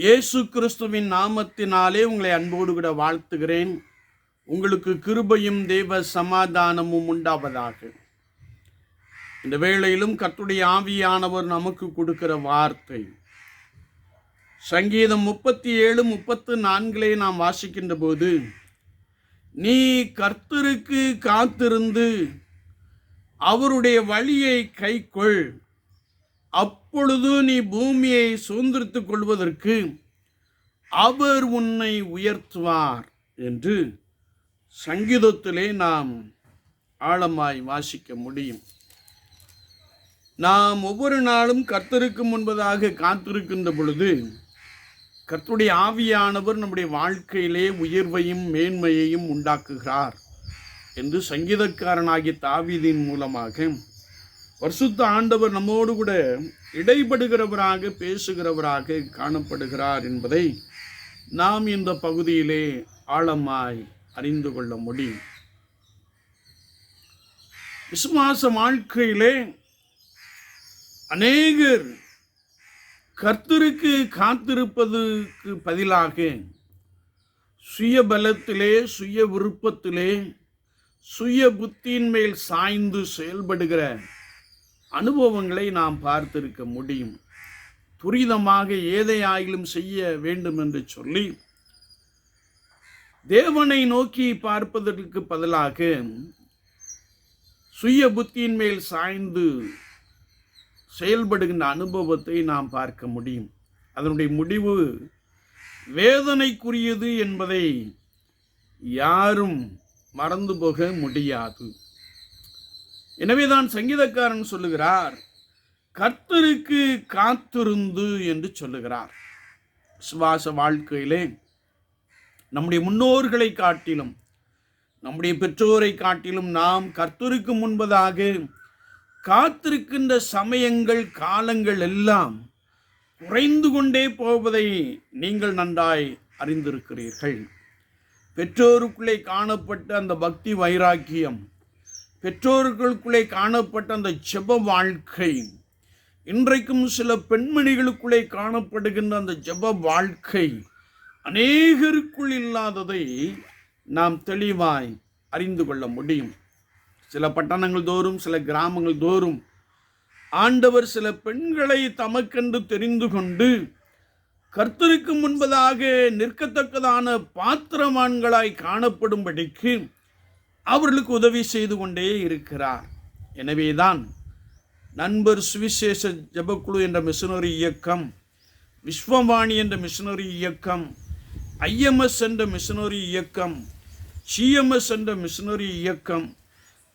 இயேசு கிறிஸ்துவின் நாமத்தினாலே உங்களை அன்போடு கூட வாழ்த்துகிறேன். உங்களுக்கு கிருபையும் தேவ சமாதானமும் உண்டாவதாக. இந்த வேளையிலும் கத்துடைய ஆவியானவர் நமக்கு கொடுக்கிற வார்த்தை. சங்கீதம் முப்பத்தி ஏழு முப்பத்து நான்கிலே நாம் வாசிக்கின்ற போது நீ கர்த்தருக்கு காத்திருந்து அவருடைய வழியை கைக்கொள். அப்பொழுது நீ பூமியை சுதந்திரித்துக் கொள்வதற்கு அவர் உன்னை உயர்த்துவார் என்று சங்கீதத்திலே நாம் ஆழமாய் வாசிக்க முடியும். நாம் ஒவ்வொரு நாளும் கர்த்தருக்கு முன்பதாக காத்திருக்கின்ற பொழுது கர்த்தருடைய ஆவியானவர் நம்முடைய வாழ்க்கையிலே உயர்வையும் மேன்மையையும் உண்டாக்குகிறார் என்று சங்கீதக்காரனாகிய தாவீதின் மூலமாக. வருஷத்து ஆண்டவர் நம்மோடு கூட இடைப்படுகிறவராக பேசுகிறவராக காணப்படுகிறார் என்பதை நாம் இந்த பகுதியிலே ஆழமாய் அறிந்து கொள்ள முடியும். விசுவாச வாழ்க்கையிலே அநேகர் கர்த்தருக்கு காத்திருப்பதற்கு பதிலாக சுய பலத்திலே சுய விருப்பத்திலே சுய புத்தியின் மேல் சாய்ந்து செயல்படுகிற அனுபவங்களை நாம் பார்த்திருக்க முடியும். துரிதமாக ஏதை ஆயிலும் செய்ய வேண்டும் என்று சொல்லி தேவனை நோக்கி பார்ப்பதற்கு பதிலாக சுய புத்தியின் மேல் சாய்ந்து செயல்படுகின்ற அனுபவத்தை நாம் பார்க்க முடியும். அதனுடைய முடிவு வேதனைக்குரியது என்பதை யாரும் மறந்து போக முடியாது. எனவேதான் சங்கீதக்காரன் சொல்லுகிறார் கர்த்தருக்கு காத்திருந்து என்று சொல்லுகிறார். சுவாச வாழ்க்கையிலே நம்முடைய முன்னோர்களை காட்டிலும் நம்முடைய பெற்றோரை காட்டிலும் நாம் கர்த்தருக்கு முன்பதாக காத்திருக்கின்ற சமயங்கள் காலங்கள் எல்லாம் குறைந்து கொண்டே போவதை நீங்கள் நன்றாய் அறிந்திருக்கிறீர்கள். பெற்றோருக்குள்ளே காணப்பட்ட அந்த பக்தி வைராக்கியம் பெற்றோர்களுக்குள்ளே காணப்பட்ட அந்த ஜெப வாழ்க்கை இன்றைக்கும் சில பெண்மணிகளுக்குள்ளே காணப்படுகின்ற அந்த ஜெப வாழ்க்கை அநேகருக்குள் இல்லாததை நாம் தெளிவாய் அறிந்து கொள்ள முடியும். சில பட்டணங்கள் தோறும் சில கிராமங்கள் தோறும் ஆண்டவர் சில பெண்களை தமக்கென்று தெரிந்து கொண்டு கர்த்தருக்கு முன்பதாக நிற்கத்தக்கதான பாத்திரமான்களாய் காணப்படும்படிக்கு அவர்களுக்கு உதவி செய்து கொண்டே இருக்கிறார். எனவேதான் நண்பர் சுவிசேஷ ஜபக்குழு என்ற மிஷனரி இயக்கம் விஸ்வவாணி என்ற மிஷனரி இயக்கம் ஐஎம்எஸ் என்ற மிஷனரி இயக்கம் சிஎம்எஸ் என்ற மிஷனரி இயக்கம்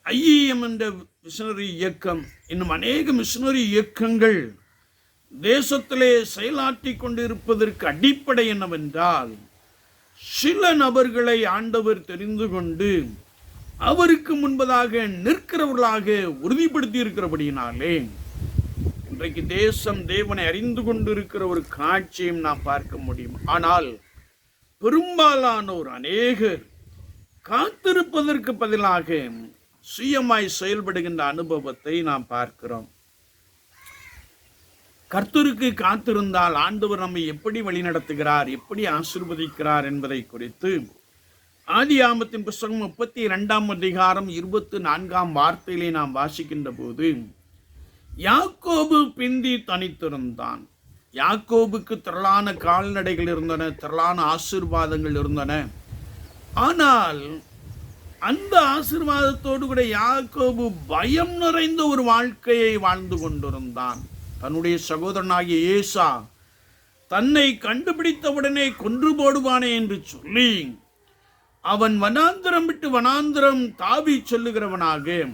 ஐஇஎம் என்ற மிஷனரி இயக்கம் இன்னும் அநேக மிஷனரி இயக்கங்கள் தேசத்திலே செயலாற்றி கொண்டிருப்பதற்கு அடிப்படை என்னவென்றால் சில நபர்களை ஆண்டவர் தெரிந்து கொண்டு அவருக்கு முன்பதாக நிற்கிறவர்களாக உறுதிப்படுத்தி இருக்கிறபடியினாலே இன்றைக்கு தேசம் தேவனை அறிந்து கொண்டிருக்கிற ஒரு காட்சியும் நாம் பார்க்க முடியும். ஆனால் பெரும்பாலானோர் அநேகர் காத்திருப்பதற்கு பதிலாக சுயமாய் செயல்படுகின்ற அனுபவத்தை நாம் பார்க்கிறோம். கர்த்தருக்கு காத்திருந்தால் ஆண்டவர் நம்மை எப்படி வழிநடத்துகிறார் எப்படி ஆசிர்வதிக்கிறார் என்பதை குறித்து ஆதி ஆமத்தின் புஸ்தகம் முப்பத்தி இரண்டாம் அதிகாரம் இருபத்தி நான்காம் வார்த்தையிலே நாம் வாசிக்கின்ற போது யாக்கோபு பிந்தி தனித்திருந்தான். யாக்கோபுக்கு திரளான கால்நடைகள் இருந்தன திரளான ஆசீர்வாதங்கள் இருந்தன. ஆனால் அந்த ஆசீர்வாதத்தோடு கூட யாக்கோபு பயம் நிறைந்த ஒரு வாழ்க்கையை வாழ்ந்து கொண்டிருந்தான். தன்னுடைய சகோதரனாகிய ஏசா தன்னை கண்டுபிடித்தவுடனே கொன்று போடுவானே என்று சொல்லி அவன் வனாந்திரம் விட்டு வனாந்திரம் தாவி சொல்லுகிறவனாக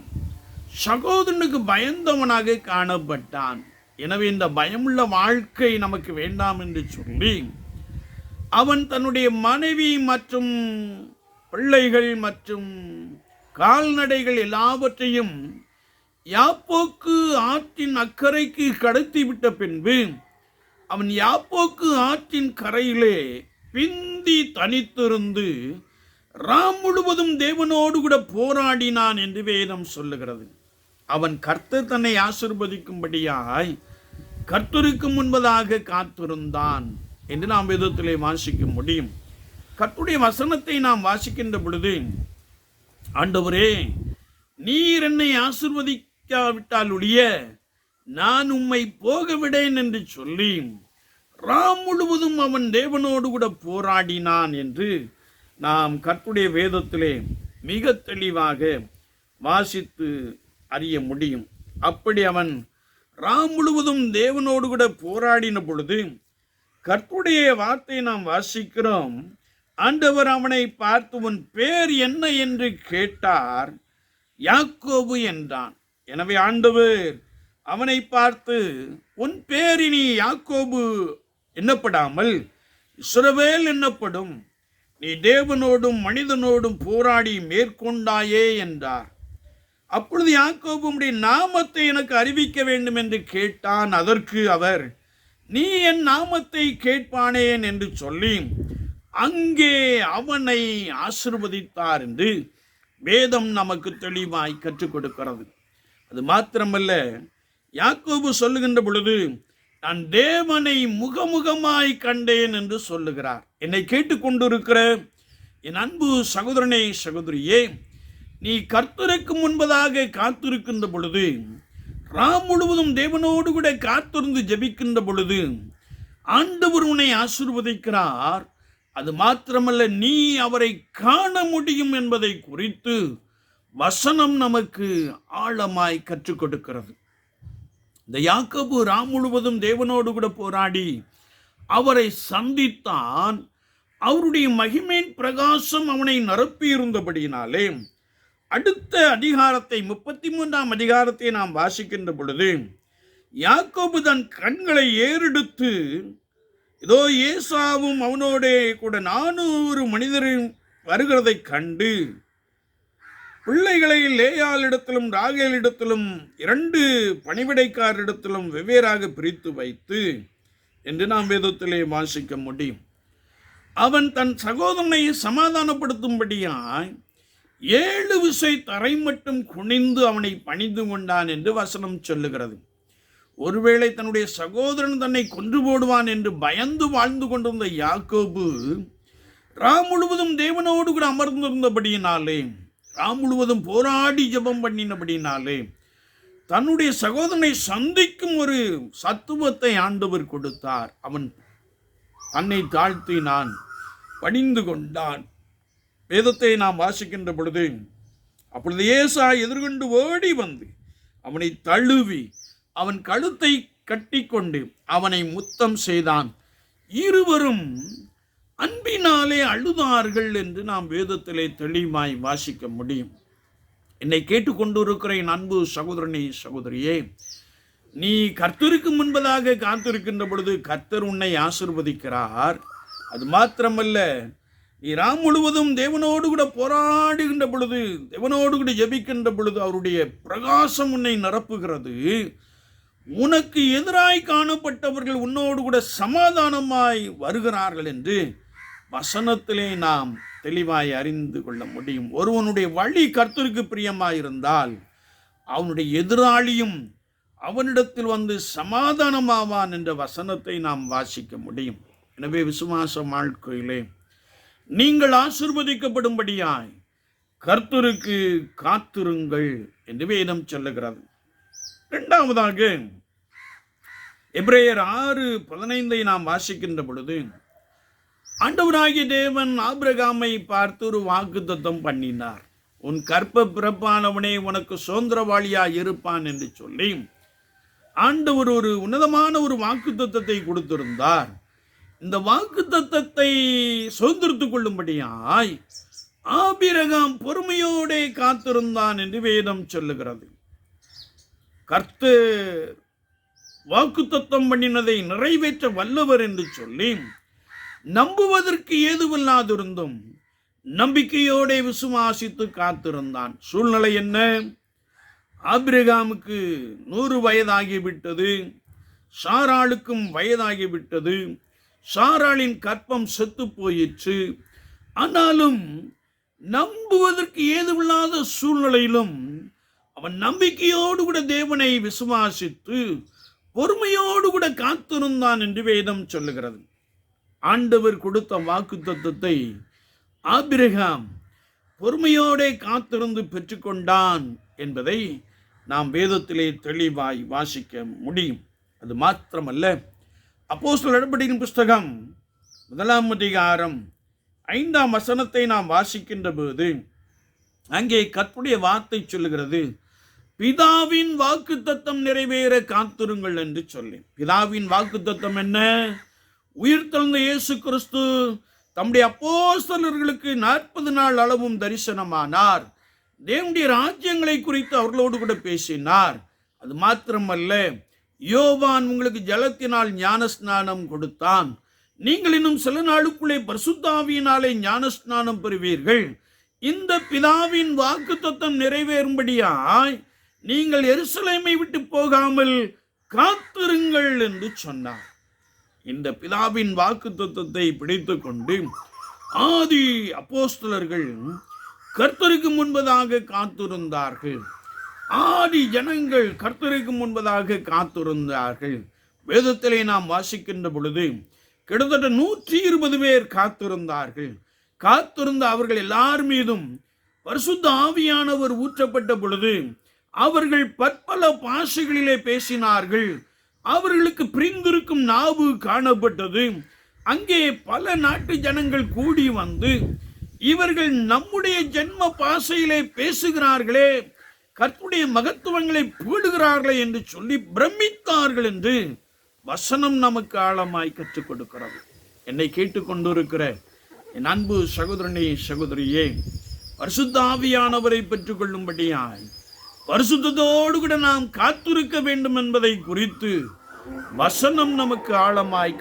சகோதரனுக்கு பயந்தவனாக காணப்பட்டான். எனவே இந்த பயமுள்ள வாழ்க்கை நமக்கு வேண்டாம் என்று சொல்லி அவன் தன்னுடைய மனைவி மற்றும் பிள்ளைகள் மற்றும் கால்நடைகள் எல்லாவற்றையும் யாப்போக்கு ஆற்றின் அக்கறைக்கு கடத்தி விட்ட பின்பு அவன் யாப்போக்கு ஆற்றின் கரையிலே பிந்தி தனித்திருந்து ராம் முழுவதும் தேவனோடு கூட போராடினான் என்று வேதம் சொல்லுகிறது. அவன் கர்த்தர் தன்னை ஆசிர்வதிக்கும்படியாய் கர்த்தருக்கு முன்பதாக காத்திருந்தான் என்று நாம் வேதத்திலே வாசிக்க முடியும். கர்த்துடைய வசனத்தை நாம் வாசிக்கின்ற பொழுது ஆண்டவரே நீர் என்னை ஆசிர்வதிக்காவிட்டால் ஒழிய நான் உம்மை போக விடேன் என்று சொல்லி ராம் முழுவதும் அவன் தேவனோடு கூட போராடினான் என்று நாம் கற்புடைய வேதத்திலே மிக தெளிவாக வாசித்து அறிய முடியும். அப்படி அவன் ராம் முழுவதும் தேவனோடு கூட போராடின பொழுது கற்புடைய வார்த்தை நாம் வாசிக்கிறோம். ஆண்டவர் அவனை பார்த்து உன் பேர் என்ன என்று கேட்டார் யாக்கோபு என்றான். எனவே ஆண்டவர் அவனை பார்த்து உன் பேர் இனி யாக்கோபு என்னப்படாமல் இஸ்ரவேல் என்னப்படும்? நீ தேவனோடும் மனிதனோடும் போராடி மேற்கொண்டாயே என்றார். அப்பொழுது யாக்கோபுடைய நாமத்தை எனக்கு அறிவிக்க வேண்டும் என்று கேட்டான். அதற்கு அவர் நீ என் நாமத்தை கேட்பானேன் என்று சொல்லி அங்கே அவனை ஆசிர்வதித்தார் என்று வேதம் நமக்கு தெளிவாய் கற்றுக் கொடுக்கிறது. அது மாத்திரமல்ல யாக்கோபு சொல்லுகின்ற பொழுது நான் தேவனை முகமுகமாய் கண்டேன் என்று சொல்லுகிறார். என்னை கேட்டுக்கொண்டிருக்கிற என் அன்பு சகோதரனே சகோதரியே நீ கர்த்தருக்கு முன்பதாக காத்திருக்கின்ற பொழுது ராம் முழுவதும் தேவனோடு கூட காத்திருந்து ஜெபிக்கின்ற பொழுது ஆண்டவர் உன்னை ஆசிர்வதிக்கிறார். அது மாத்திரமல்ல நீ அவரை காண முடியும் என்பதை குறித்து வசனம் நமக்கு ஆழமாய் கற்றுக் கொடுக்கிறது. இந்த யாக்கபு ராம் முழுவதும் தேவனோடு கூட போராடி அவரை சந்தித்தான். அவருடைய மகிமையின் பிரகாசம் அவனை நிரப்பியிருந்தபடியினாலே அடுத்த அதிகாரத்தை முப்பத்தி மூன்றாம் அதிகாரத்தை நாம் வாசிக்கின்ற பொழுது யாக்கோபு தன் கண்களை ஏறெடுத்து இதோ ஏசாவும் அவனோடே கூட நானூறு மனிதரும் வருகிறதைக் கண்டு பிள்ளைகளை லேயாளிடத்திலும் ராகேலிடத்திலும் இரண்டு பணிவிடைக்காரிடத்திலும் வெவ்வேறாக பிரித்து வைத்து என்று நாம் வேதத்திலே வாசிக்க முடியும். அவன் தன் சகோதரனை சமாதானப்படுத்தும்படியாய் ஏழு விசை தரை மட்டும் குனிந்து அவனை பணிந்து கொண்டான் என்று வசனம் சொல்லுகிறது. ஒருவேளை தன்னுடைய சகோதரன் தன்னை கொன்று போடுவான் என்று பயந்து வாழ்ந்து கொண்டிருந்த யாக்கோபு ராம் முழுவதும் தேவனோடு கூட அமர்ந்திருந்தபடியினாலே ராம் முழுவதும் போராடி ஜெபம் பண்ணினபடினாலே தன்னுடைய சகோதரனை சந்திக்கும் ஒரு சத்துவத்தை ஆண்டவர் கொடுத்தார். அவன் தன்னை தாழ்த்தி நான் பணிந்து கொண்டான். வேதத்தை நாம் வாசிக்கின்ற பொழுது அப்பொழுது ஏசா எதிர்கொண்டு ஓடி வந்து அவனை தழுவி அவன் கழுத்தை கட்டிக்கொண்டு அவனை முத்தம் செய்தான். இருவரும் அன்பினாலே அழுதார்கள் என்று நாம் வேதத்திலே தெளிவாய் வாசிக்க முடியும். என்னை கேட்டுக்கொண்டிருக்கிற என் அன்பு சகோதரனே சகோதரியே நீ கர்த்தருக்கு முன்பதாக காத்திருக்கின்ற பொழுது கர்த்தர் உன்னை ஆசிர்வதிக்கிறார். அது மாத்திரமல்ல நீ ராம் முழுவதும் தேவனோடு கூட போராடுகின்ற பொழுது தேவனோடு கூட ஜெபிக்கின்ற பொழுது அவருடைய பிரகாசம் உன்னை நிரப்புகிறது. உனக்கு எதிராய் காணப்பட்டவர்கள் உன்னோடு கூட சமாதானமாய் வருகிறார்கள் என்று வசனத்திலே நாம் தெளிவாய் அறிந்து கொள்ள முடியும். ஒருவனுடைய வழி கர்த்தருக்கு பிரியமாயிருந்தால் அவனுடைய எதிராளியும் அவனிடத்தில் வந்து சமாதானமாவான் என்ற வசனத்தை நாம் வாசிக்க முடியும். எனவே விசுவாச வாழ்க்கையிலே நீங்கள் ஆசிர்வதிக்கப்படும்படியாய் கர்த்தருக்கு காத்திருங்கள் என்று வேதம் சொல்லுகிறது. இரண்டாவதாக எப்ரேயர் ஆறு பதினைந்தை நாம் வாசிக்கின்ற பொழுது ஆண்டவராகிய தேவன் ஆபிரகாமை பார்த்து ஒரு வாக்குத்தத்தம் பண்ணினார். உன் கற்ப பிறப்பானவனே உனக்கு சுதந்திரவாளியா இருப்பான் என்று சொல்லி ஆண்டவர் ஒரு உன்னதமான ஒரு வாக்குத்தத்தை கொடுத்திருந்தார். இந்த வாக்குத்தத்தத்தை சுதந்திரத்து கொள்ளும்படியாய் ஆபிரகாம் பொறுமையோடே காத்திருந்தான் என்று வேதம் சொல்லுகிறது. கர்த்தர் வாக்குத்தத்தம் பண்ணினதை நிறைவேற்ற வல்லவர் என்று சொல்லி நம்புவதற்கு ஏதுவில்லாதிருந்தும் நம்பிக்கையோட விசுவாசித்து காத்திருந்தான். சூழ்நிலை என்ன? ஆபிரகாமுக்கு நூறு வயதாகிவிட்டது. சாராளுக்கும் வயதாகிவிட்டது. சாராளின் கற்பம் செத்து போயிற்று. ஆனாலும் நம்புவதற்கு ஏதுவில்லாத சூழ்நிலையிலும் அவன் நம்பிக்கையோடு கூட தேவனை விசுவாசித்து பொறுமையோடு கூட காத்திருந்தான் என்று வேதம் சொல்லுகிறது. ஆண்டவர் கொடுத்த வாக்கு தத்துவத்தை ஆபிரகாம் பொறுமையோடே காத்திருந்து பெற்றுக்கொண்டான் என்பதை நாம் வேதத்திலே தெளிவாய் வாசிக்க முடியும். அது மாத்திரமல்ல. அப்போஸ்தலர் நடபடியின் புஸ்தகம் முதலாம் அதிகாரம் ஐந்தாம் வசனத்தை நாம் வாசிக்கின்ற போது அங்கே கற்புடைய வார்த்தை சொல்லுகிறது. பிதாவின் வாக்கு தத்தம் நிறைவேற காத்திருங்கள் என்று சொல்லி. பிதாவின் வாக்கு தத்தம் என்ன? உயிர்த்தெழுந்த இயேசு கிறிஸ்து தம்முடைய அப்போஸ்தலர்களுக்கு நாற்பது நாள் அளவும் தரிசனமானார். தேவனுடைய ராஜ்யங்களை குறித்து அவர்களோடு கூட பேசினார். அது மாத்திரமல்ல யோவான் உங்களுக்கு ஜலத்தினால் ஞானஸ்நானம் கொடுத்தான். நீங்கள் இன்னும் சில நாளுக்குள்ளே பரிசுத்தாவியினாலே ஞானஸ்நானம் பெறுவீர்கள். இந்த பிதாவின் வாக்கு தத்தம் நிறைவேறும்படியாய் நீங்கள் எருசலேமை விட்டு போகாமல் காத்திருங்கள் என்று சொன்னார். இந்த பிதாவின் வாக்கு தத்துவத்தை பிடித்து கொண்டு ஆதி அப்போஸ்தலர்கள் கர்த்தருக்கு முன்பதாக காத்திருந்தார்கள். ஆதி ஜனங்கள் கர்த்தருக்கு முன்பதாக காத்திருந்தார்கள். வேதத்திலே நாம் வாசிக்கின்ற பொழுது கிட்டத்தட்ட நூற்றி இருபது பேர் காத்திருந்தார்கள். காத்திருந்த அவர்கள் எல்லார் மீதும் பரிசுத்த ஆவியானவர் ஊற்றப்பட்ட பொழுது அவர்கள் பற்பல பாஷைகளிலே பேசினார்கள். அவர்களுக்கு பிரிந்திருக்கும் நாவு காணப்பட்டது. அங்கே பல நாட்டு ஜனங்கள் கூடி வந்து இவர்கள் நம்முடைய ஜென்ம பாஷையிலே பேசுகிறார்களே கற்புடைய மகத்துவங்களை பீடுகிறார்களே என்று சொல்லி பிரமித்தார்கள் என்று வசனம் நமக்கு ஆழமாய் கற்றுக் கொடுக்கிறது. என்னை கேட்டுக்கொண்டிருக்கிற என் அன்பு சகோதரனே சகோதரியே பரிசுத்தாவியானவரை பெற்றுக்கொள்ளும்படியாய் பரிசுத்தோடு கூட நாம் காத்திருக்க வேண்டும் என்பதை குறித்து வசனம் நமக்கு ஆழமாய்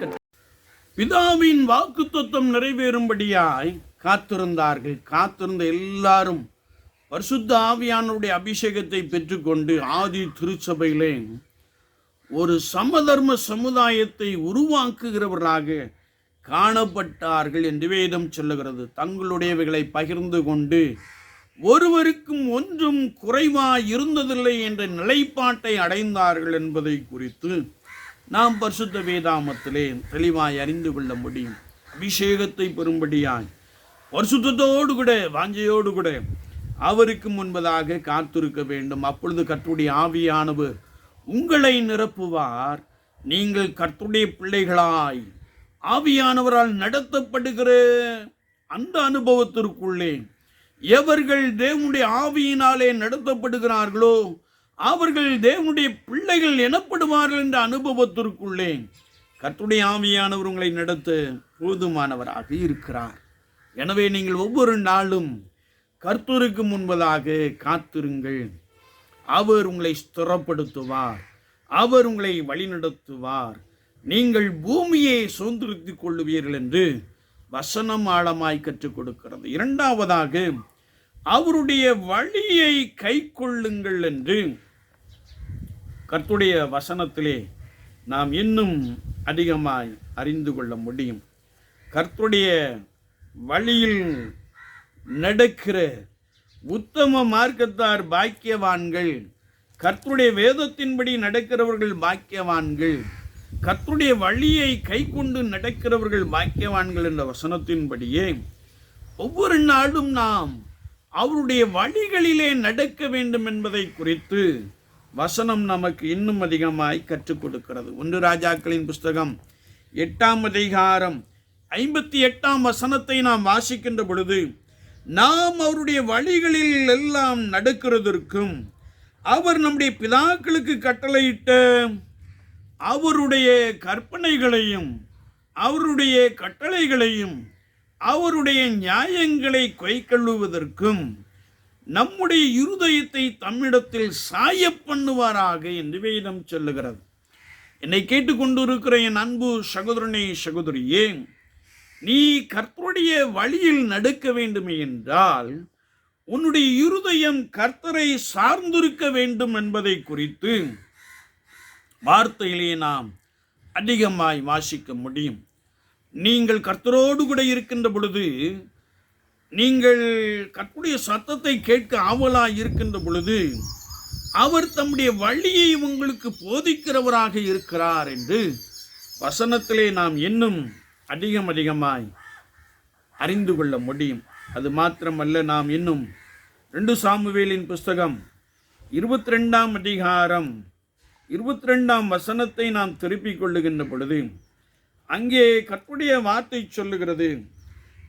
பிதாவின் வாக்கு தத்துவம் நிறைவேறும்படியாய் காத்திருந்தார்கள். காத்திருந்த எல்லாரும் பரிசுத்த ஆவியானுடைய அபிஷேகத்தை பெற்றுக்கொண்டு ஆதி திருச்சபையிலே ஒரு சமதர்ம சமுதாயத்தை உருவாக்குகிறவர்களாக காணப்பட்டார்கள் என்று வேதம் சொல்லுகிறது. தங்களுடையவைகளை பகிர்ந்து கொண்டு ஒருவருக்கும் ஒன்றும் குறைவாய் இருந்ததில்லை என்ற நிலைப்பாட்டை அடைந்தார்கள் என்பதை குறித்து நாம் பரிசுத்த வேதாமத்திலே தெளிவாய் அறிந்து கொள்ள முடியும். அபிஷேகத்தை பெறும்படியாய் பரிசுத்தோடு கூட வாஞ்சையோடு கூட அவருக்கு முன்பதாக காத்திருக்க வேண்டும். அப்பொழுது கர்த்தருடைய ஆவியானவர் உங்களை நிரப்புவார். நீங்கள் கர்த்தருடைய பிள்ளைகளாய் ஆவியானவரால் நடத்தப்படுகிற அந்த அனுபவத்திற்குள்ளே எவர்கள் தேவனுடைய ஆவியினாலே நடத்தப்படுகிறார்களோ அவர்கள் தேவனுடைய பிள்ளைகள் எனப்படுவார்கள் என்ற அனுபவத்திற்குள்ளே கர்த்தருடைய ஆவியானவர் உங்களை நடத்த போதுமானவராக இருக்கிறார். எனவே நீங்கள் ஒவ்வொரு நாளும் கர்த்தருக்கு முன்பதாக காத்திருங்கள். அவர் உங்களை ஸ்திரப்படுத்துவார். அவர் உங்களை வழிநடத்துவார். நீங்கள் பூமியை சுதந்திரித்துக் கொள்ளுவீர்கள் என்று வசனம் ஆழமாய் கற்றுக் கொடுக்கிறது. இரண்டாவதாக அவருடைய வழியை கை கொள்ளுங்கள் என்று கர்த்துடைய வசனத்திலே நாம் இன்னும் அதிகமாய் அறிந்து கொள்ள முடியும். கர்த்துடைய வழியில் நடக்கிற உத்தம மார்க்கத்தார் பாக்கியவான்கள் கர்த்துடைய வேதத்தின்படி நடக்கிறவர்கள் பாக்கியவான்கள் கர்த்துடைய வழியை கை கொண்டு நடக்கிறவர்கள் பாக்கியவான்கள் என்ற வசனத்தின்படியே ஒவ்வொரு நாளும் நாம் அவருடைய வழிகளிலே நடக்க வேண்டும் என்பதை குறித்து வசனம் நமக்கு இன்னும் அதிகமாய் கற்றுக் கொடுக்கிறது. ஒன்று ராஜாக்களின் புஸ்தகம் எட்டாம் அதிகாரம் ஐம்பத்தி எட்டாம் வசனத்தை நாம் வாசிக்கின்ற பொழுது நாம் அவருடைய வழிகளில் எல்லாம் நடக்கிறதற்கும் அவர் நம்முடைய பிதாக்களுக்கு கட்டளையிட்ட அவருடைய கற்பனைகளையும் அவருடைய கட்டளைகளையும் அவருடைய நியாயங்களை கைக்கொள்ளுவதற்கும் நம்முடைய இருதயத்தை தம்மிடத்தில் சாய பண்ணுவாராக என்று வேதம் சொல்லுகிறது. என்னை கேட்டுக்கொண்டிருக்கிற என் அன்பு சகோதரனே சகோதரியே நீ கர்த்தருடைய வழியில் நடக்க வேண்டுமே என்றால் உன்னுடைய இருதயம் கர்த்தரை சார்ந்திருக்க வேண்டும் என்பதை குறித்து வார்த்தையிலே நாம் அதிகமாய் வாசிக்க முடியும். நீங்கள் கர்த்தரோடு கூட இருக்கின்ற பொழுது நீங்கள் கற்புடைய சத்தத்தை கேட்க ஆவலாக இருக்கின்ற பொழுது அவர் தம்முடைய வழியை உங்களுக்கு போதிக்கிறவராக இருக்கிறார் என்று வசனத்திலே நாம் இன்னும் அதிகம் அதிகமாய் அறிந்து கொள்ள முடியும். அது மாத்திரமல்ல நாம் இன்னும் ரெண்டு சாமுவேலின் புஸ்தகம் இருபத்தி ரெண்டாம் அதிகாரம் இருபத்தி ரெண்டாம் வசனத்தை நாம் திருப்பிக் கொள்ளுகின்ற பொழுது அங்கே கற்புடைய வார்த்தை சொல்லுகிறது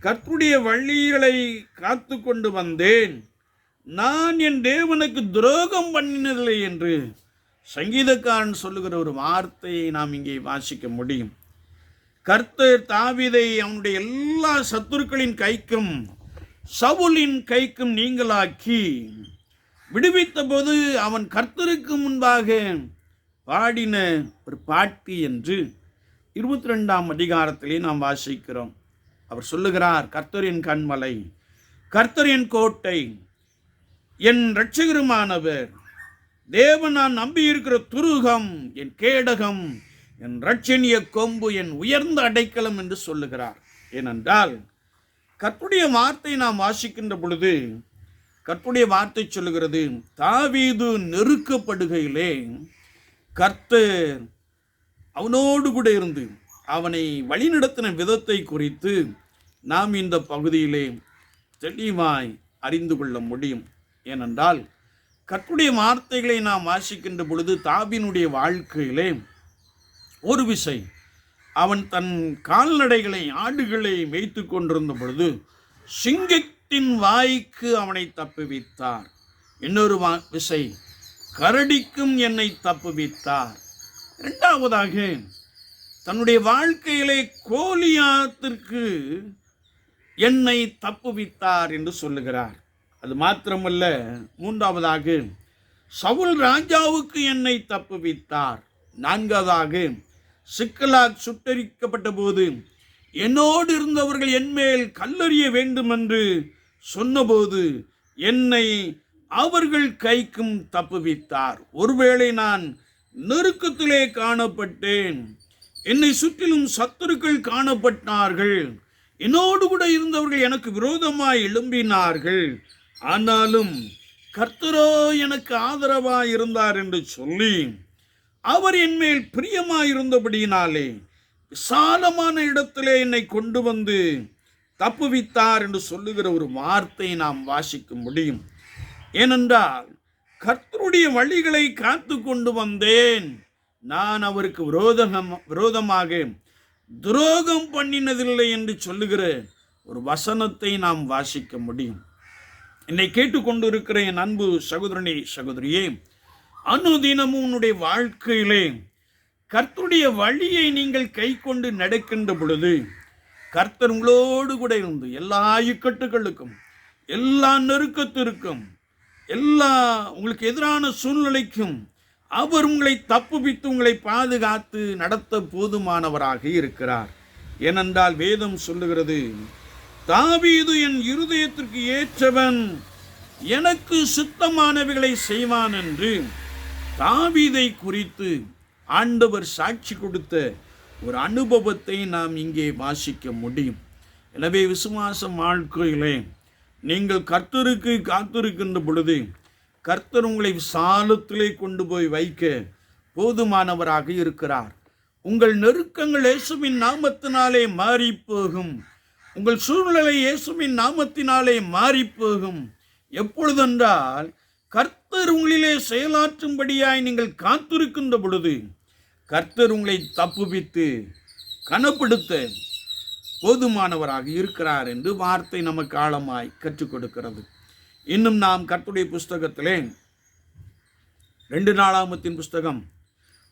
கற்புடைய வழிகளை காத்து கொண்டு வந்தேன். நான் என் தேவனுக்கு துரோகம் பண்ணினதில்லை என்று சங்கீதக்காரன் சொல்லுகிற ஒரு வார்த்தையை நாம் இங்கே வாசிக்க முடியும். கர்த்தர் தாவிதை அவனுடைய எல்லா சத்துருக்களின் கைக்கும் சவுலின் கைக்கும் நீங்களாக்கி விடுவித்த போது அவன் கர்த்தருக்கு முன்பாக பாடின ஒரு பாட்டு என்று இருபத்தி ரெண்டாம் அதிகாரத்திலே நாம் வாசிக்கிறோம். அவர் சொல்லுகிறார் கர்த்தரின் கண்மலை கர்த்தரின் கோட்டை என் இரட்சகருமானவர். தேவன் நான் நம்பியிருக்கிற துருகம் என் கேடகம் என் ரட்சணிய கொம்பு என் உயர்ந்த அடைக்கலம் என்று சொல்லுகிறார். ஏனென்றால் கற்புடைய வார்த்தை நாம் வாசிக்கின்ற பொழுது கற்புடைய வார்த்தை சொல்லுகிறது தாவீது நெருக்கப்படுகையிலே கர்த்தர் அவனோடு கூட இருந்து அவனை வழிநடத்தின விதத்தை குறித்து நாம் இந்த பகுதியிலே தெளிவாய் அறிந்து கொள்ள முடியும். ஏனென்றால் கர்த்துடைய வார்த்தைகளை நாம் வாசிக்கின்ற பொழுது தாபினுடைய வாழ்க்கையிலே ஒரு விசை அவன் தன் கால்நடைகளை ஆடுகளை மேய்த்து கொண்டிருந்த பொழுது சிங்கத்தின் வாய்க்கு அவனை தப்புவித்தார் இன்னொரு வா- விசை கரடிக்கும் என்னை தப்புவித்தார் இரண்டாவதாக தன்னுடைய வாழ்க்கையிலே கோலியாத்திற்கு என்னை தப்புவித்தார் என்று சொல்லுகிறார். அது மாத்திரமல்ல மூன்றாவதாக சவுல் ராஜாவுக்கு என்னை தப்புவித்தார். நான்காவதாக சிக்கலாக் சுட்டரிக்கப்பட்ட போது என்னோடு இருந்தவர்கள் என்மேல் கல்லறிய வேண்டும் என்று சொன்னபோது என்னை அவர்கள் கைக்கும் தப்புவித்தார். ஒருவேளை நான் நெருக்கத்திலே காணப்பட்டேன். என்னை சுற்றிலும் சத்துருக்கள் காணப்பட்டார்கள். என்னோடு கூட இருந்தவர்கள் எனக்கு விரோதமாய் எழும்பினார்கள். ஆனாலும் கர்த்தரோ எனக்கு ஆதரவாய் இருந்தார் என்று சொல்லி அவர் என்மேல் பிரியமாயிருந்தபடியினாலே விசாலமான இடத்திலே என்னை கொண்டு வந்து தப்புவித்தார் என்று சொல்லுகிற ஒரு வார்த்தை நாம் வாசிக்க முடியும். ஏனென்றால் கர்த்தருடைய வழிகளை காத்து கொண்டு வந்தேன். நான் அவருக்கு விரோதம் விரோதமாக துரோகம் பண்ணினதில்லை என்று சொல்லுகிற ஒரு வசனத்தை நாம் வாசிக்க முடியும். என்னை கேட்டுக்கொண்டிருக்கிற என் அன்பு சகோதரனே சகோதரியே அனுதினமும் உன்னுடைய வாழ்க்கையிலே கர்த்தருடைய வழியை நீங்கள் கை கொண்டு நடக்கின்ற பொழுது கர்த்தர் உங்களோடு கூட இருந்து எல்லா இக்கட்டுகளுக்கும் எல்லா நெருக்கத்திற்கும் எல்லா உங்களுக்கு எதிரான சூழ்நிலைக்கும் அவர் உங்களை தப்புவித்து உங்களை பாதுகாத்து நடத்த போதுமானவராக இருக்கிறார். ஏனென்றால் வேதம் சொல்லுகிறது தாவீது என் இருதயத்திற்கு ஏற்றவன் எனக்கு சுத்தமானவைகளை செய்வான் என்று தாவீதை குறித்து ஆண்டவர் சாட்சி கொடுத்த ஒரு அனுபவத்தை நாம் இங்கே வாசிக்க முடியும். எனவே விசுவாச வாழ்க்கையிலே நீங்கள் கர்த்தருக்கு காத்திருக்கின்ற பொழுது கர்த்தர் உங்களை விசாலத்திலே கொண்டு போய் வைக்க போதுமானவராக இருக்கிறார். உங்கள் நெருக்கங்கள் இயேசுவின் நாமத்தினாலே மாறிப்போகும். உங்கள் சூழ்நிலை இயேசுவின் நாமத்தினாலே மாறிப்போகும். எப்பொழுதென்றால் கர்த்தர் உங்களிலே செயலாற்றும்படியாய் நீங்கள் காத்திருக்கின்ற பொழுது கர்த்தர் உங்களை தப்புவித்து கனப்படுத்த போதுமானவராக இருக்கிறார் என்று வார்த்தை நமக்கு ஆழமாய் கற்றுக் கொடுக்கிறது. இன்னும் நாம் கர்த்தருடைய புஸ்தகத்திலே ரெண்டு நாளாமத்தின் புஸ்தகம்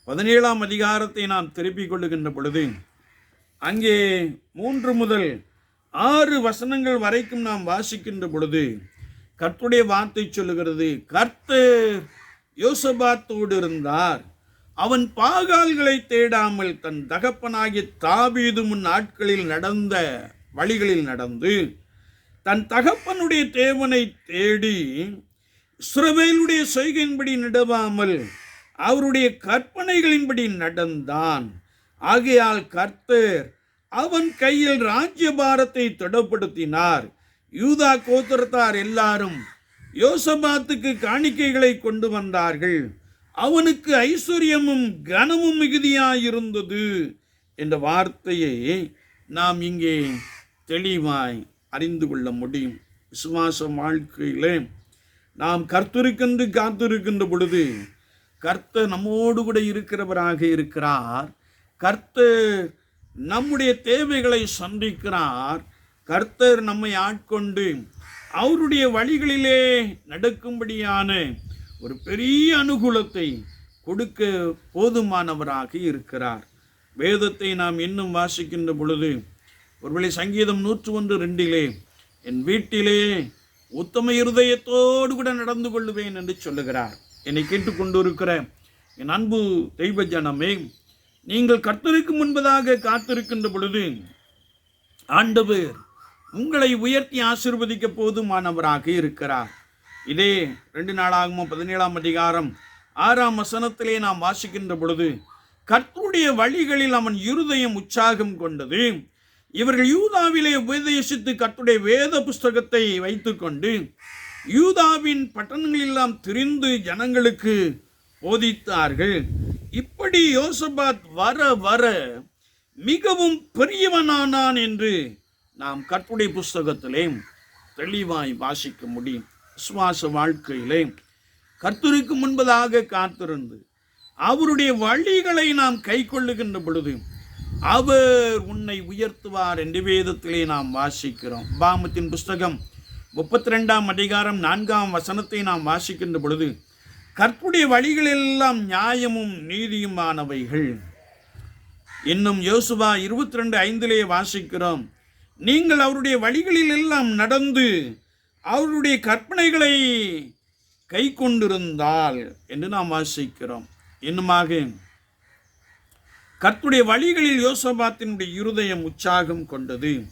பதினேழாம் அதிகாரத்தை நாம் திருப்பிக் கொள்ளுகின்ற பொழுது அங்கே மூன்று முதல் ஆறு வசனங்கள் வரைக்கும் நாம் வாசிக்கின்ற பொழுது கர்த்துடைய வார்த்தை சொல்லுகிறது கர்த்து யோசபாத்தோடு இருந்தார். அவன் பாகால்களை தேடாமல் தன் தகப்பனாகிய தாவீது முன் நாட்களில் நடந்த வழிகளில் நடந்து தன் தகப்பனுடைய தேவனை தேடி இஸ்ரவேலுடைய செய்கையின்படி நடவாமல் அவருடைய கற்பனைகளின்படி நடந்தான். ஆகையால் கர்த்தர் அவன் கையில் ராஜ்யபாரத்தை திடப்படுத்தினார். யூதா கோத்திரத்தார் எல்லாரும் யோசபாத்துக்கு காணிக்கைகளை கொண்டு வந்தார்கள். அவனுக்கு ஐஸ்வர்யமும் கனமும் மிகுதியாயிருந்தது என்ற வார்த்தையை நாம் இங்கே தெளிவாய் அறிந்து கொள்ள முடியும். விசுவாச வாழ்க்கையிலே நாம் கர்த்தருக்கென்று காத்திருக்கின்ற பொழுது கர்த்தர் நம்மோடு கூட இருக்கிறவராக இருக்கிறார். கர்த்தர் நம்முடைய தேவைகளை சந்திக்கிறார். கர்த்தர் நம்மை ஆட்கொண்டு அவருடைய வழிகளிலே நடக்கும்படியான ஒரு பெரிய அனுகூலத்தை கொடுக்க போதுமானவராக இருக்கிறார். வேதத்தை நாம் இன்னும் வாசிக்கின்ற பொழுது ஒருவேளை சங்கீதம் நூற்று ஒன்று ரெண்டிலே என் வீட்டிலே உத்தம இருதயத்தோடு கூட நடந்து கொள்ளுவேன் என்று சொல்லுகிறார். என்னை கேட்டுக்கொண்டிருக்கிற என் அன்பு தெய்வ ஜனமே நீங்கள் கர்த்தருக்கு முன்பதாக காத்திருக்கின்ற பொழுது ஆண்டவர் உங்களை உயர்த்தி ஆசிர்வதிக்க போதுமானவராக இருக்கிறார். இதே ரெண்டு நாளாகமோ பதினேழாம் அதிகாரம் ஆறாம் வசனத்திலே நாம் வாசிக்கின்ற பொழுது கர்த்தருடைய வழிகளில் அவன் இருதயம் உற்சாகம் கொண்டது. இவர்கள் யூதாவிலே உபதேசித்து கர்த்துடைய வேத புஸ்தகத்தை வைத்துக்கொண்டு யூதாவின் பட்டணங்களெல்லாம் திரிந்து ஜனங்களுக்கு போதித்தார்கள். இப்படி யோசபாத் வர வர மிகவும் பெரியவனானான் என்று நாம் கற்புடைய புஸ்தகத்திலே தெளிவாய் வாசிக்க முடியும். விசுவாச வாழ்க்கையிலே கர்த்தருக்கு முன்பதாக காத்திருந்து அவருடைய வழிகளை நாம் கை கொள்ளுகின்ற பொழுது அவர் உன்னை உயர்த்துவார் என்று வேதத்திலே நாம் வாசிக்கிறோம். பாமத்தின் புஸ்தகம் முப்பத்தி ரெண்டாம் அதிகாரம் நான்காம் வசனத்தை நாம் வாசிக்கின்ற பொழுது கற்புடைய வழிகளெல்லாம் நியாயமும் நீதியுமானவைகள். இன்னும் யோசுவா இருபத்தி ரெண்டு ஐந்திலே வாசிக்கிறோம் நீங்கள் அவருடைய வழிகளில் எல்லாம் நடந்து அவருடைய கற்பனைகளை கை கொண்டிருந்தால் என்று நாம் வாசிக்கிறோம். இன்னுமாக கற்புடைய வழிகளில் யோசபாத்தினுடைய இருதயம் உற்சாகம் கொண்டது.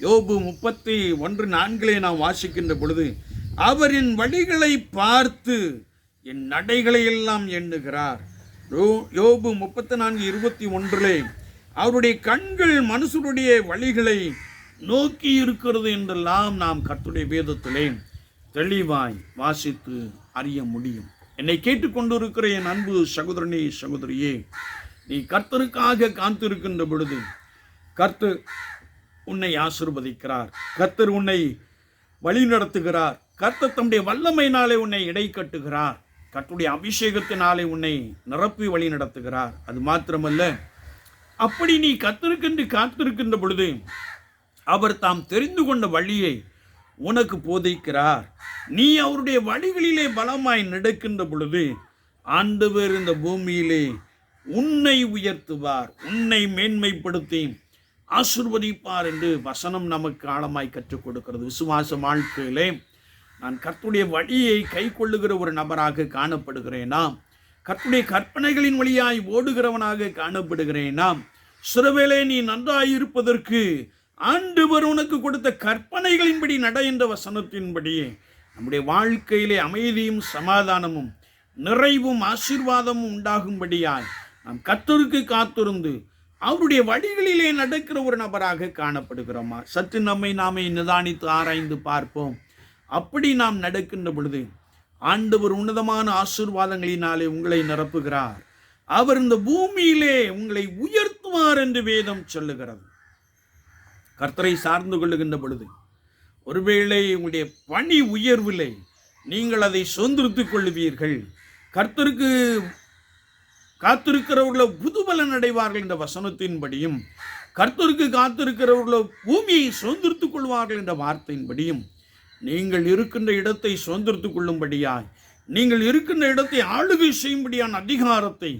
யோபு முப்பத்தி ஒன்று நான்கிலே நாம் வாசிக்கின்ற பொழுது அவரின் வழிகளை பார்த்து என் நடைகளை எல்லாம் எண்ணுகிறார். யோ- யோபு முப்பத்தி நான்கு இருபத்தி ஒன்றிலே அவருடைய கண்கள் மனுஷருடைய வழிகளை நோக்கி இருக்கிறது என்றெல்லாம் நாம் கர்த்துடைய வேதத்திலே தெளிவாய் வாசித்து அறிய முடியும். என்னை கேட்டுக்கொண்டிருக்கிற என் அன்பு சகோதரனே சகோதரியே நீ கர்த்தருக்காக காத்திருக்கின்ற பொழுது கர்த்தர் உன்னை ஆசிர்வதிக்கிறார். கர்த்தர் உன்னை வழி நடத்துகிறார் கர்த்தர் தம்முடைய வல்லமையினாலே உன்னை இடை கட்டுகிறார். கர்த்துடைய அபிஷேகத்தினாலே உன்னை நிரப்பி வழி நடத்துகிறார் அது மாத்திரமல்ல அப்படி நீ கத்திருக்கின்ற காத்திருக்கின்ற பொழுது அவர் தாம் தெரிந்து கொண்ட வழியை உனக்கு போதிக்கிறார். நீ அவருடைய வழிகளிலே பலமாய் நடக்கின்ற பொழுது ஆண்டவர் இந்த பூமியிலே உன்னை உயர்த்துவார் உன்னை மேன்மைப்படுத்தி ஆசிர்வதிப்பார் என்று வசனம் நமக்கு ஆழமாய் கற்றுக் கொடுக்கிறது. விசுவாச வாழ்க்கையிலே நான் கர்த்துடைய வழியை கை கொள்ளுகிற ஒரு நபராக காணப்படுகிறேனா? கர்த்துடைய கற்பனைகளின் வழியாய் ஓடுகிறவனாக காணப்படுகிறேனா? சிறுவேளை நீ நன்றாயிருப்பதற்கு ஆண்டவர் உனக்கு கொடுத்த கற்பனைகளின்படி நட என்ற வசனத்தின்படியே நம்முடைய வாழ்க்கையிலே அமைதியும் சமாதானமும் நிறைவும் ஆசீர்வாதமும் உண்டாகும்படியாய் நாம் கத்தருக்கு காத்திருந்து அவருடைய வழிகளிலே நடக்கிற ஒரு நபராக காணப்படுகிறோமா? சற்று நம்மை நாமே நிதானித்து ஆராய்ந்து பார்ப்போம். அப்படி நாம் நடக்கின்ற பொழுது ஆண்டவர் உன்னதமான ஆசீர்வாதங்களினாலே உங்களை நிரப்புகிறார். அவர் இந்த பூமியிலே உங்களை உயர்த்துவார் என்று வேதம் சொல்லுகிறது. கர்த்தரை சார்ந்து கொள்ளுகின்ற பொழுது ஒருவேளை உங்களுடைய பணி உயர்வில்லை நீங்கள் அதை சுதந்திரித்துக் கொள்ளுவீர்கள். கர்த்தருக்கு காத்திருக்கிறவர்களோ புதுபலன் அடைவார்கள் என்ற வசனத்தின்படியும் கர்த்தருக்கு காத்திருக்கிறவர்களோ பூமியை சுதந்திரித்துக் கொள்வார்கள் என்ற வார்த்தையின்படியும் நீங்கள் இருக்கின்ற இடத்தை சுதந்திரித்துக் கொள்ளும்படியாய் நீங்கள் இருக்கின்ற இடத்தை ஆளுகை செய்யும்படியான அதிகாரத்தை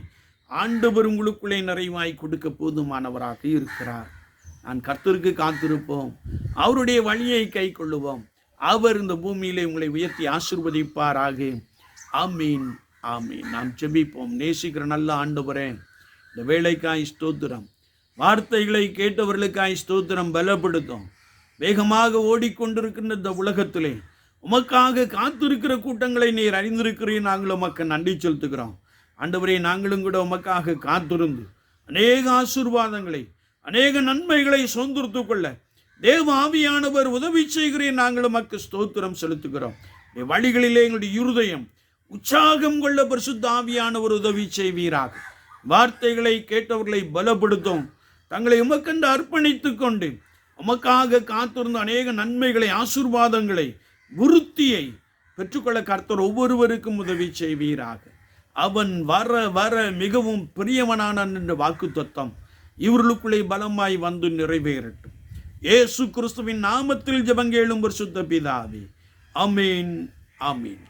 ஆண்டவர் உங்களுக்குள்ளே நிறைவாய் கொடுக்க போதுமானவராக இருக்கிறார். நான் கர்த்தருக்கு காத்திருப்போம். அவருடைய வழியை கை கொள்ளுவோம் அவர் இந்த பூமியிலே உங்களை உயர்த்தி ஆசிர்வதிப்பாராக. ஆமீன் ஆமீன். நாம் ஜெபிப்போம். நேசிக்கிற நல்ல ஆண்டவரே இந்த வேலைக்காய் ஸ்தோத்திரம். வார்த்தைகளை கேட்டவர்களுக்காய் ஸ்தோத்திரம் பலப்படுத்தும். வேகமாக ஓடிக்கொண்டிருக்கின்ற இந்த உலகத்திலே உமக்காக காத்திருக்கிற கூட்டங்களை நீர் அறிந்திருக்கிறீர். நாங்கள் உமக்கு நன்றி செலுத்துகிறோம். ஆண்டவரே நாங்களும் கூட உமக்காக காத்திருந்து அநேக ஆசீர்வாதங்களை அநேக நன்மைகளை சுதந்திரத்து கொள்ள. தேவ ஆவியானவர் உதவி செய்கிறேன். நாங்கள் உமக்கு ஸ்தோத்திரம் செலுத்துகிறோம். வழிகளிலே எங்களுடைய இருதயம் உற்சாகம் கொள்ள பரிசுத்த ஆவியானவர் உதவி செய்வீராக. வார்த்தைகளை கேட்டவர்களை பலப்படுத்தும். தங்களை உமக்கென்று அர்ப்பணித்து கொண்டு உமக்காக காத்திருந்த அநேக நன்மைகளை ஆசீர்வாதங்களை விருத்தியை பெற்றுக்கொள்ள கர்த்தர் ஒவ்வொருவருக்கும் உதவி செய்வீராக. அவன் வர வர மிகவும் பிரியவனானான் என்று வாக்கு தத்தம் இவர்களுக்குள்ளே பலமாய் வந்து நிறைவேறட்டும். ஏசு கிறிஸ்துவின் நாமத்தில் ஜெபங்கேளும் பரிசுத்த பிதாவே. அமீன் அமீன்